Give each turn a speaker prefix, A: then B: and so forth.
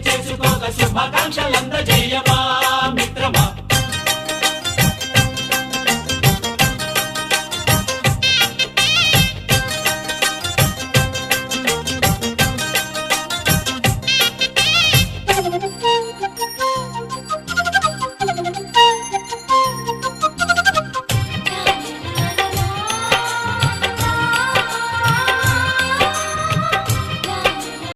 A: చేసుకోక శుభాకాంక్షలందజేయమ